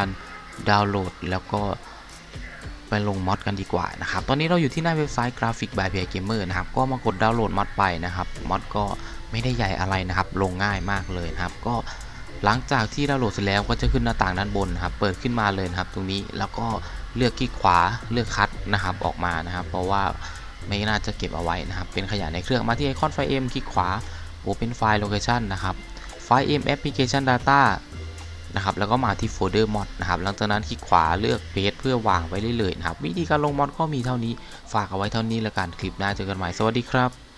การดาวน์โหลดแล้วก็ไปลงมอดกันดีกว่านะครับ ตอนนี้เราอยู่ที่หน้าเว็บไซต์ Graphic by PI Gamer นะครับ ก็มากดดาวน์โหลดมอดไปนะครับ มอดก็ไม่ได้ใหญ่อะไรนะครับ ลงง่ายมากเลยนะครับ ก็หลังจากที่ดาวน์โหลดเสร็จแล้วก็จะขึ้นหน้าต่างด้านบนนะครับ เปิดขึ้นมาเลยนะครับ ตรงนี้แล้วก็เลือกคลิกขวาเลือกคัดนะครับออกมานะครับ เพราะว่าไม่น่าจะเก็บเอาไว้นะครับ เป็นขยะในเครื่องมาที่ไอคอนไฟล์ M คลิกขวา Open File Location นะครับไฟล์ M Application Data นะครับแล้วก็มาที่โฟลเดอร์มอดนะครับหลังจากนั้นคลิกขวาเลือกเพจเพื่อวางไว้เลยๆนะครับวิธีการลงมอดก็มีเท่านี้ฝากเอาไว้เท่านี้แล้วกันคลิปหน้าเจอกันใหม่สวัสดีครับ